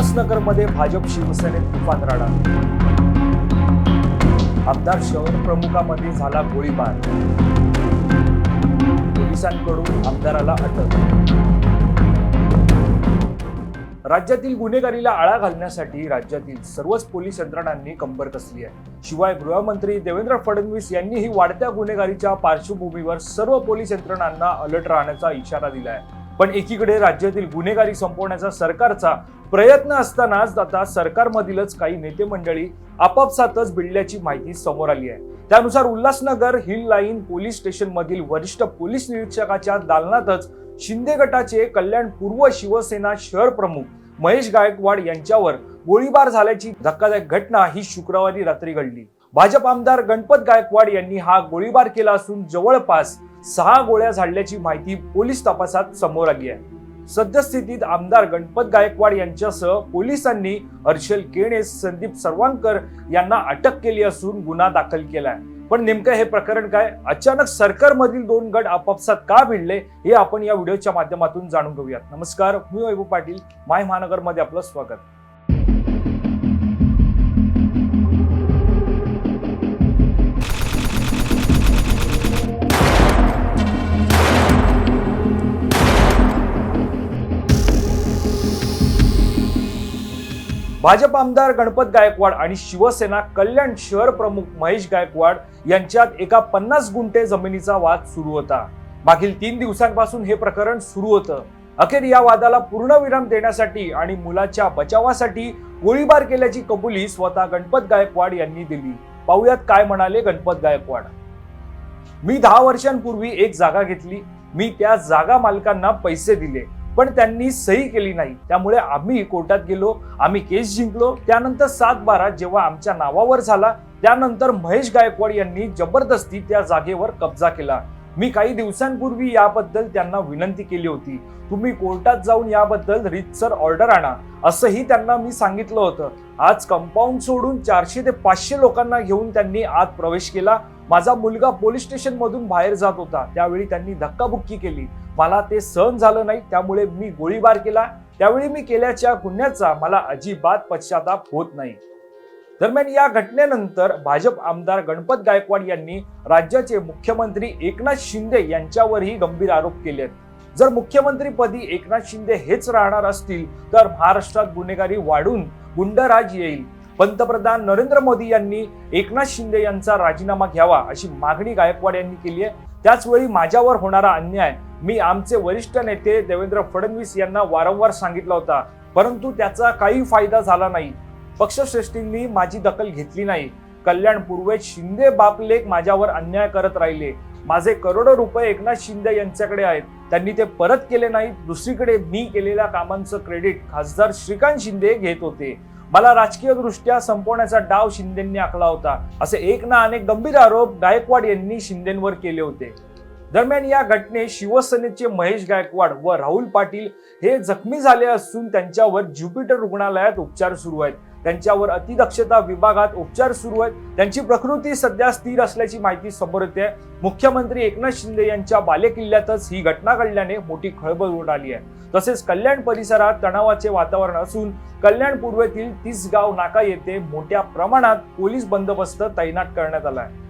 उल्हासनगरमध्ये भाजप शिवसेनेत तुफान राडा. आमदार शहर प्रमुखामध्ये झाला गोळीबार. पोलिसांकडून आमदाराला अटक. राज्यातील गुन्हेगारीला आळा घालण्यासाठी राज्यातील सर्वच पोलीस यंत्रणांनी कंबर कसली आहे. शिवाय गृहमंत्री देवेंद्र फडणवीस यांनीही वाढत्या गुन्हेगारीच्या पार्श्वभूमीवर सर्व पोलीस यंत्रणांना अलर्ट राहण्याचा इशारा दिला आहे पण एकीकडे राज्यातील गुन्हेगारी संपवण्याचा सरकारचा प्रयत्न असतानाच आता सरकारमधीलच काही नेते मंडळी आपापसातच भिडल्याची माहिती समोर आली आहे. त्यानुसार Ulhasnagar hill line police station मधील वरिष्ठ पोलीस निरीक्षकाच्या दालनातच शिंदे गटाचे कल्याण पूर्व शिवसेना शहर प्रमुख महेश गायकवाड यांच्यावर गोळीबार झाल्याची धक्कादायक घटना ही शुक्रवारी रात्री घडली. भाजप आमदार गणपत गायकवाड यांनी हा गोळीबार केला असून जवळपास सहा गोळ्या झाडल्याची माहिती पोलीस तपासात समोर आली आहे. सद्यस्थितीत आमदार गणपत गायकवाड यांच्यासह पोलिसांनी हर्षल केणे संदीप सर्वांकर यांना अटक केली असून गुन्हा दाखल केला आहे पण नेमकं हे प्रकरण काय? अचानक सरकारमधील दोन गट आपापसात का भिडले? हे आपण या व्हिडिओच्या माध्यमातून जाणून घेऊयात. नमस्कार मी वैभव पाटील. माय महानगरमध्ये आपलं स्वागत. भाजप आमदार गणपत गायकवाड आणि शिवसेना कल्याण शहर प्रमुख महेश गायकवाड यांच्यात एका पन्नास गुंठे जमिनीचा वाद सुरू होता. मागील तीन दिवसांपासून हे प्रकरण सुरू होतं. अखेर या वादाला पूर्णविराम देण्यासाठी आणि मुलाच्या बचावासाठी गोळीबार केल्याची कबुली स्वतः गणपत गायकवाड यांनी दिली. पाहुयात काय म्हणाले गणपत गायकवाड? मी दहा वर्षांपूर्वी एक जागा घेतली. मी त्या जागा मालकांना पैसे दिले. पण त्यांनी सही केली नाही. त्यामुळे आम्ही कोर्टात गेलो आम्ही केस जिंकलो. त्यानंतर सात बारा जेव्हा आमच्या नावावर झाला त्यानंतर महेश गायकवाड यांनी जबरदस्ती त्या जागेवर कब्जा केला. मी काही दिवसांपूर्वी याबद्दल त्यांना विनंती केली होती. तुम्ही कोर्टात जाऊन याबद्दल रितसर ऑर्डर आणा असंही त्यांना मी सांगितलं होतं. आज कंपाऊंड सोडून चारशे ते पाचशे लोकांना घेऊन त्यांनी आत प्रवेश केला. माझा मुलगा पोलीस स्टेशन मधून बाहेर जात होता. त्यावेळी त्यांनी धक्काबुक्की केली. मला ते सहन झालं नाही त्यामुळे मी गोळीबार केला. त्यावेळी मी केल्याच्या गुन्ह्याचा मला अजिबात पश्चाताप होत नाही. दरम्यान या घटनेनंतर भाजप आमदार गणपत गायकवाड यांनी राज्याचे मुख्यमंत्री एकनाथ शिंदे यांच्यावरही गंभीर आरोप केले जर मुख्यमंत्रीपदी एकनाथ शिंदे हेच राहणार असतील तर महाराष्ट्रात गुन्हेगारी वाढून गुंडराज येईल. पंतप्रधान नरेंद्र मोदी यांनी एकनाथ शिंदे यांचा राजीनामा घ्यावा अशी मागणी गायकवाड यांनी केली आहे. त्याच वेळी माझ्यावर होणारा अन्याय मी आमचे वरिष्ठ नेते देवेंद्र फडणवीस यांना वारंवार सांगितला होता परंतु त्याचा काही फायदा झाला नाही. पक्षश्रेष्ठींनी माझी दखल घेतली नाही. कल्याण पूर्वेत शिंदे बापलेख माझ्यावर अन्याय करत राहिले. माझे करोडो रुपये एकनाथ शिंदे यांच्याकडे आहेत. त्यांनी ते परत केले नाहीत. दुसरीकडे मी केलेल्या कामांचं क्रेडिट खासदार श्रीकांत शिंदे घेत होते. मला राजकीय दृष्ट्या संपवण्याचा डाव शिंदेंनी आखला होता. असे एक ना अनेक गंभीर आरोप गायकवाड यांनी शिंदेंवर केले होते. दरम्यान या घटनेत शिवसेनेचे महेश गायकवाड व राहुल पाटील हे जखमी झाले असून त्यांच्यावर ज्युपिटर रुग्णालयात उपचार सुरू आहेत. त्यांच्यावर अतिदक्षता विभागात उपचार सुरू आहेत. त्यांची प्रकृती सध्या स्थिर असल्याची माहिती समोर येते. मुख्यमंत्री एकनाथ शिंदे यांच्या बालेकिल्ल्यातच ही घटना घडल्याने मोठी खळबळ उडाली आहे. तसेच कल्याण परिसरात तणावाचे वातावरण असून कल्याण पूर्वेतील तिसगाव नाका येथे मोठ्या प्रमाणात पोलीस बंदोबस्त तैनात करण्यात आला आहे.